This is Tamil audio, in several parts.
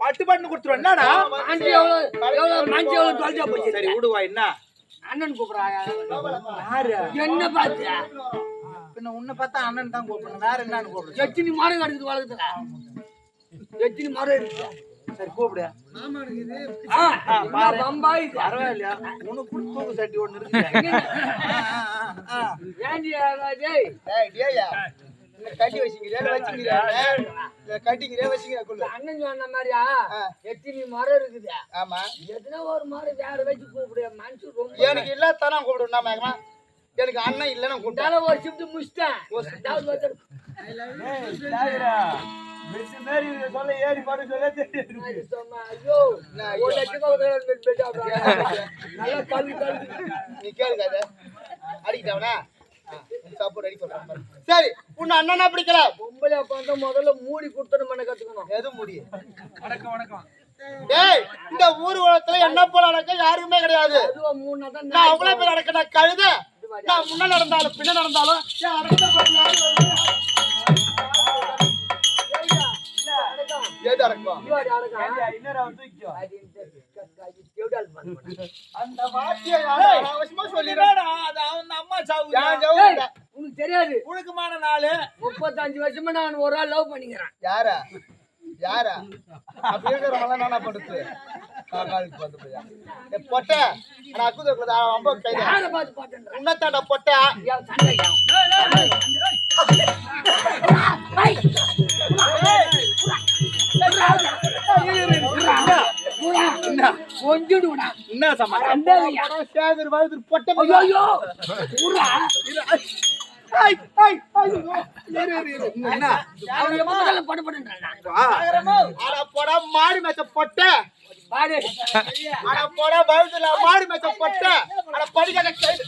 பட்டு பட்டு கொடுத்துருவேன். என்னடா? மாஞ்சி எவ்வளவு எவ்வளவு மாஞ்சி எவ்வளவு தொலைஞ்சா போச்சு? சரி விடுவா என்ன? அண்ணன் கூப்பிடுறாயா என்ன பார்த்தியா பின்ன உன்னை பார்த்தா அண்ணன் தான் கூப்பிடணும். வேற என்னன்னு கூப்பிடு. எத்தனை மரம் கிடக்குது வளர்க்குதுல? எத்தனை மரம் இருக்கு. சரி கூப்பிடு. பம்பாய்? பரவாயில்லையா? உனக்கு தூக்கு சட்டி ஒண்ணு இருக்கு. இந்த கட்டி வச்சுக்கிறீயா, இல்ல வச்சுக்கிறியா? இல்ல அண்ணன் சொன்ன மாதிரியா எத்தனை மரம் இருக்குது ஆமா. எத்தனை ஒரு மரம் வேற வச்சு கூப்பிடு மனுஷன் ரொம்ப எனக்கு இல்லாததான் கூப்பிடுவேன் மேகமா எனக்கு அண்ணன் இல்லைன்னு கூப்பிட்டேன் ஒரு ஷிஃப்ட் முடிச்சிட்டேன் சொல்ல ஏறி பாரு சொல்ல தெரியும் சொன்னா, ஐயோ நல்லா நீ கேளுங்க அடிக்கிட்டவனா சாப்பாடு அடி சொல்றேன் சரி உன்னை அண்ணனா பிடிக்கல பொம்பளை அப்பா வந்து முதல்ல மூடி கொடுத்துட்டு பண்ண கத்துக்கணும் எது முடியும் வணக்கம் வணக்கம் டேய் இந்த ஊர் உலகத்துல என்ன போல நடக்க யாருக்குமே கிடையாது அதுவா மூணு நாள் தான் நான் அவ்வளவு பேர் நடக்க நான் கழுத நான் முன்ன நடந்தாலும் பின்ன நடந்தாலும் அடக்கம் இன்னொரு அந்த வார்த்தையை தெரியாது புழுக்கமான நாளு முப்பத்தஞ்சு வருஷமா நான் ஒரு ஆள் லவ் பண்ணிக்கிறேன் யாரா யாரா அப்படி இருக்கிறவங்க என்ன படுத்து காலுக்கு வந்து போயா ஏ, பொட்டை ஆனா அக்குது ரொம்ப பாட்டுன்ற உன்னத்தாண்ட பொட்டை என்ன சமாச்சாரம் பொட்டை மாடு மேய்ச்ச பொட்டை. போடா வயதுல மாடு மேய்ச்ச பொட்டை. கைது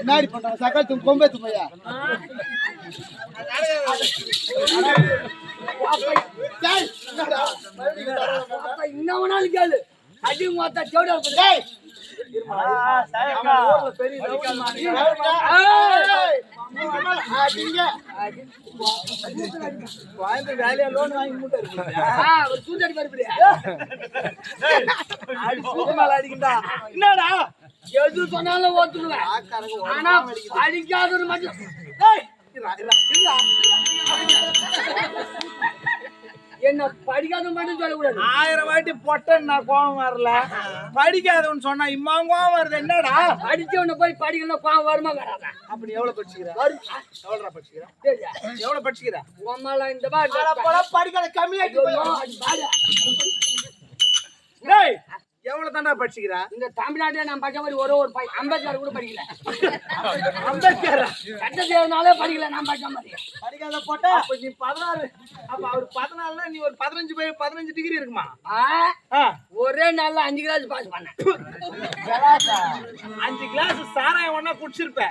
என்னடி பண்றாங்க சக்கரத்து கொம்பேத்து பையா? என்னடா? இன்னும் நாள் கேளு அடி மொத்த வேலையா லோன் வாங்கி மூட்டை அடிக்கண்டா என்னடா எது சொன்னாலும் ஓத்துடுவேன் ஆனா படிக்காதது மட்டும் என்ன படிக்காத மட்டும் சொல்லக்கூடாது. ஆயிரம் வாட்டி பொட்டன் நான் கோவம் வரல. படிக்காதவன் சொன்னா இம்மா கோவம் வருது. என்னடா? படிச்சவன போய் படிக்கணும் கோவம் வருமா வராதா? அப்படி எவ்வளவு படிச்சுக்கிற? எவ்வளவு படிச்சுக்கிற? எவ்வளவு படிச்சுக்கிற? உம்மால இந்த மாதிரி அட போடா, படிக்காத கம்மியாக்கி எவ்வளவு தாண்டா படிச்சுக்கிற? இந்த தமிழ்நாட்டுல நான் படிச்ச மாதிரி ஒரு ஒரு பை- அம்பேத்கர் கூட படிக்கல. அம்பேத்கர்? சட்ட தேர்னாலே படிக்கல நான் படிச்ச மாதிரி. படிக்காத போட்டா? அப்ப நீ பதினாறு அப்ப அவர் பதினாலுனா நீ ஒரு பதினஞ்சு போய் பதினஞ்சு டிகிரி இருக்குமா? ஒரே நாள்ல அஞ்சு கிளாஸ் பாஸ் பண்ணேன். அஞ்சு கிளாஸ் சாராயம் ஒண்ணா குடிச்சிருப்ப